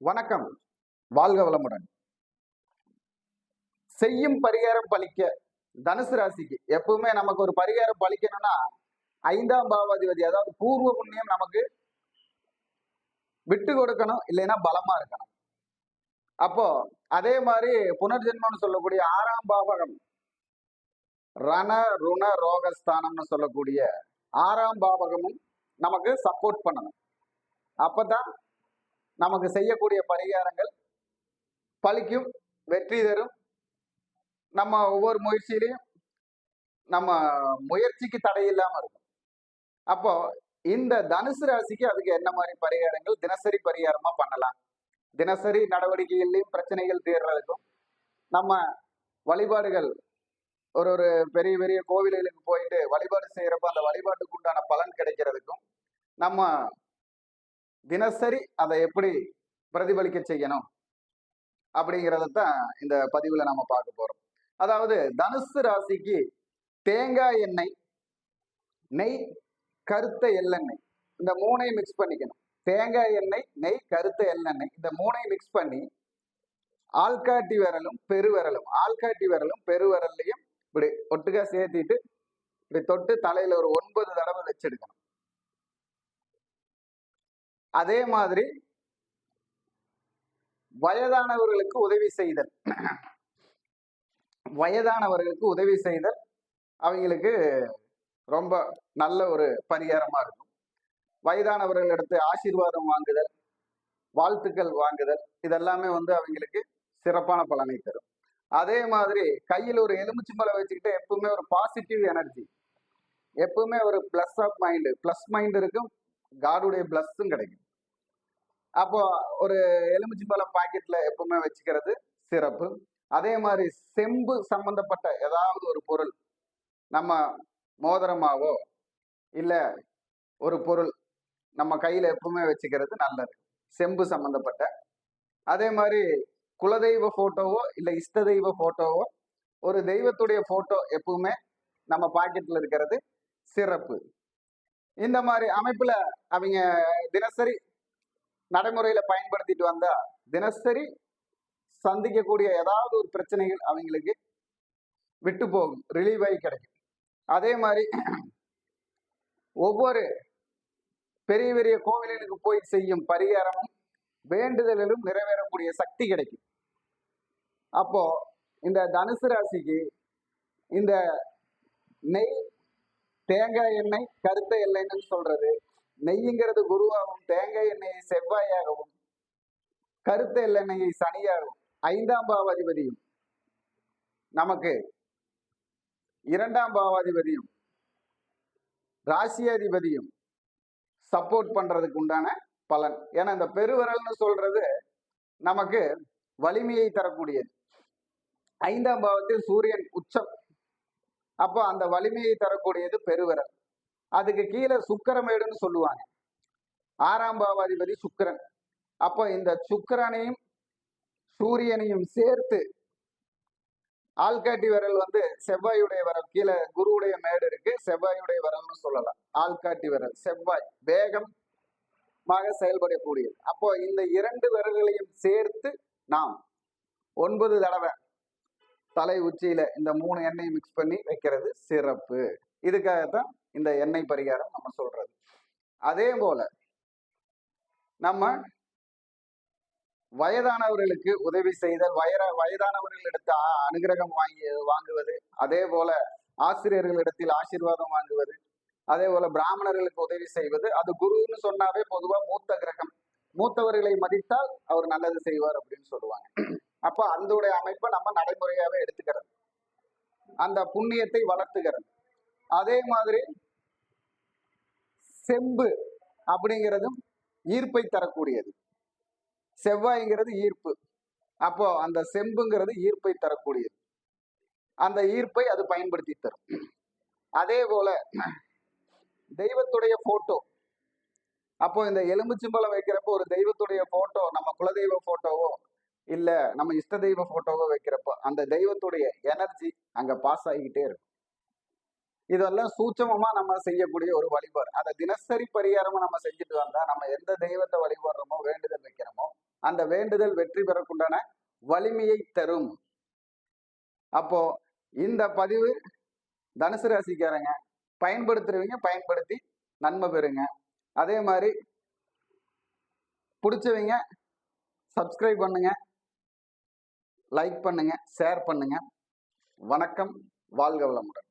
வணக்கம். வாழ்க வளமுடன். செய்யும் பரிகாரம் பலிக்க தனுசு ராசிக்கு எப்பவுமே நமக்கு ஒரு பரிகாரம் பலிக்கணும்னா ஐந்தாம் பாவாதிபதி அதாவது பூர்வ புண்ணியம் நமக்கு விட்டு கொடுக்கணும் இல்லைன்னா பலமா இருக்கணும். அப்போ அதே மாதிரி புனர்ஜென்மம்னு சொல்லக்கூடிய ஆறாம் பாவகம் ரண ருண ரோகஸ்தானம்னு சொல்லக்கூடிய ஆறாம் பாவகமும் நமக்கு சப்போர்ட் பண்ணணும். அப்பதான் நமக்கு செய்யக்கூடிய பரிகாரங்கள் பழிக்கும் வெற்றி தரும். நம்ம ஒவ்வொரு முயற்சியிலையும் நம்ம முயற்சிக்கு தடை இல்லாமல் இருக்கும். அப்போ இந்த தனுசு ராசிக்கு அதுக்கு என்ன மாதிரி பரிகாரங்கள்? தினசரி பரிகாரமா பண்ணலாம். தினசரி நடவடிக்கைகள்லையும் பிரச்சனைகள் தீர்றதுக்கும் நம்ம வழிபாடுகள் ஒரு ஒரு பெரிய பெரிய கோவில்களுக்கு போயிட்டு வழிபாடு செய்யறப்ப அந்த வழிபாட்டுக்கு உண்டான பலன் கிடைக்கிறதுக்கும் நம்ம தினசரி அதை எப்படி பிரதிபலிக்க செய்யணும்? அப்படிங்கிறத தான் இந்த பதிவுல நம்ம பார்க்க போறோம். அதாவது தனுசு ராசிக்கு தேங்காய் எண்ணெய் நெய் கருத்த எள்ளெண்ணெய் இந்த மூணையும் மிக்ஸ் பண்ணிக்கணும். தேங்காய் எண்ணெய் நெய் கருத்த எள்ளெண்ணெய் இந்த மூணையும் மிக்ஸ் பண்ணி ஆள்காட்டி விரலும் பெருவிரலும் ஆள்காட்டி விரலும் பெருவிரல்லையும் இப்படி ஒட்டுக்கா சேர்த்திட்டு இப்படி தொட்டு தலையில ஒரு ஒன்பது தடவை வச்செடுக்கணும் அதே மாதிரி வயதானவர்களுக்கு உதவி செய்தல். வயதானவர்களுக்கு உதவி செய்தல் அவங்களுக்கு ரொம்ப நல்ல ஒரு பரிகாரமா இருக்கும். வயதானவர்களிடத்து ஆசீர்வாதம் வாங்குதல் வாழ்த்துக்கள் வாங்குதல் இதெல்லாமே வந்து அவங்களுக்கு சிறப்பான பலனை தரும். அதே மாதிரி கையில் ஒரு எலுமிச்சம்பழம் வச்சுக்கிட்டு எப்பவுமே ஒரு பாசிட்டிவ் எனர்ஜி எப்பவுமே ஒரு plus of mind plus mind இருக்கும். காடுடைய பிளஸ்ஸும் கிடைக்கும். அப்போ ஒரு எலுமிச்சம்பழம் பாக்கெட்ல எப்பவுமே வச்சுக்கிறது சிறப்பு. அதே மாதிரி செம்பு சம்பந்தப்பட்ட ஏதாவது ஒரு பொருள் நம்ம மோதிரமாவோ இல்லை ஒரு பொருள் நம்ம கையில் எப்பவுமே வச்சுக்கிறது நல்லது. செம்பு சம்பந்தப்பட்ட. அதே மாதிரி குலதெய்வ ஃபோட்டோவோ இல்லை இஷ்ட தெய்வ ஃபோட்டோவோ ஒரு தெய்வத்துடைய ஃபோட்டோ எப்பவுமே நம்ம பாக்கெட்டில் இருக்கிறது சிறப்பு. இந்த மாதிரி அமைப்புல அவங்க தினசரி நடைமுறையில பயன்படுத்திட்டு வந்தா தினசரி சந்திக்கக்கூடிய ஏதாவது ஒரு பிரச்சனைகள் அவங்களுக்கு விட்டு போகும். ரிலீவ் ஆகி கிடைக்கும். அதே மாதிரி ஒவ்வொரு பெரிய பெரிய கோவில்களுக்கு போய் செய்யும் பரிகாரமும் வேண்டுதலிலும் நிறைவேறக்கூடிய சக்தி கிடைக்கும். அப்போ இந்த தனுசு ராசிக்கு இந்த நெய் தேங்காய் எண்ணெய் கருத்த எண்ணெய்ன்னு சொல்றது. நெய்யுங்கிறது குருவாகவும் தேங்காய் எண்ணெயை செவ்வாயாகவும் கருத்த எண்ணெயை சனியாகவும் ஐந்தாம் பாவாதிபதியும். நமக்கு இரண்டாம் பாவாதிபதியும் ராசியாதிபதியும் சப்போர்ட் பண்றதுக்கு உண்டான பலன். ஏன்னா இந்த பெருவிரல்னு சொல்றது நமக்கு வலிமையை தரக்கூடியது. ஐந்தாம் பாவத்தில் சூரியன் உச்சம். அப்போ அந்த வலிமையை தரக்கூடியது பெருவிரல். அதுக்கு கீழே சுக்கரமேடுன்னு சொல்லுவாங்க. ஆறாம் பாவாதிபதி சுக்கிரன். அப்போ இந்த சுக்கரனையும் சூரியனையும் சேர்த்து ஆள்காட்டி விரல் வந்து செவ்வாயுடைய விரல் கீழே குருவுடைய மேடு இருக்கு செவ்வாயுடைய விரல்னு சொல்லலாம். ஆள்காட்டி விரல் செவ்வாய் வேகமாக செயல்படக்கூடியது. அப்போ இந்த இரண்டு விரல்களையும் சேர்த்து நாம் ஒன்பது தடவை தலை உச்சியில இந்த மூணு எண்ணெய் மிக்ஸ் பண்ணி வைக்கிறது சிறப்பு. இதுக்காகத்தான் இந்த எண்ணெய் பரிகாரம் நம்ம சொல்றது. அதே போல நம்ம வயதானவர்களுக்கு உதவி செய்தல் வயர வயதானவர்களிடத்து அனுகிரகம் வாங்கி வாங்குவது அதே போல ஆசிரியர்களிடத்தில் ஆசீர்வாதம் வாங்குவது அதே போல பிராமணர்களுக்கு உதவி செய்வது அது குருன்னு சொன்னாவே பொதுவா மூத்த கிரகம். மூத்தவர்களை மதித்தால் அவர் நல்லது செய்வார் அப்படின்னு சொல்லுவாங்க. அப்ப அந்த அமைப்பை நம்ம நடைமுறையாவே எடுத்துக்கிறது. அந்த புண்ணியத்தை வளர்த்துக்கிறோம் அதே மாதிரி செம்பு அப்படிங்கிறதும் ஈர்ப்பை தரக்கூடியது. செவ்வாய்ங்கிறது ஈர்ப்பு. அப்போ அந்த செம்புங்கிறது ஈர்ப்பை தரக்கூடியது. அந்த ஈர்ப்பை அது பயன்படுத்தி தரும். அதே போல தெய்வத்துடைய போட்டோ அப்போ இந்த எலும்புச்சம்பழம் வைக்கிறப்போ ஒரு தெய்வத்துடைய போட்டோ நம்ம குலதெய்வ போட்டோவோ இல்ல நம்ம இஷ்ட தெய்வ போட்டோவை வைக்கிறப்போ அந்த தெய்வத்துடைய எனர்ஜி அங்க பாஸ் ஆகிக்கிட்டே இருக்கும். இதெல்லாம் சூட்சமமா நம்ம செய்யக்கூடிய ஒரு வழிபாடு. அதை தினசரி பரிகாரமா நம்ம செஞ்சுட்டு வந்தா நம்ம எந்த தெய்வத்தை வழிபடுறோமோ வேண்டுதல் வைக்கிறோமோ அந்த வேண்டுதல் வெற்றி பெறக்குண்டான வலிமையை தரும். அப்போ இந்த பதிவு தனுசு ராசிக்காரங்க பயன்படுத்துறவங்க பயன்படுத்தி நன்மை பெறுங்க. அதே மாதிரி பிடிச்சவங்க சப்ஸ்கிரைப் பண்ணுங்கள் லைக் பண்ணுங்க ஷேர் பண்ணுங்க. வணக்கம் வாழ்க வளமுடன்.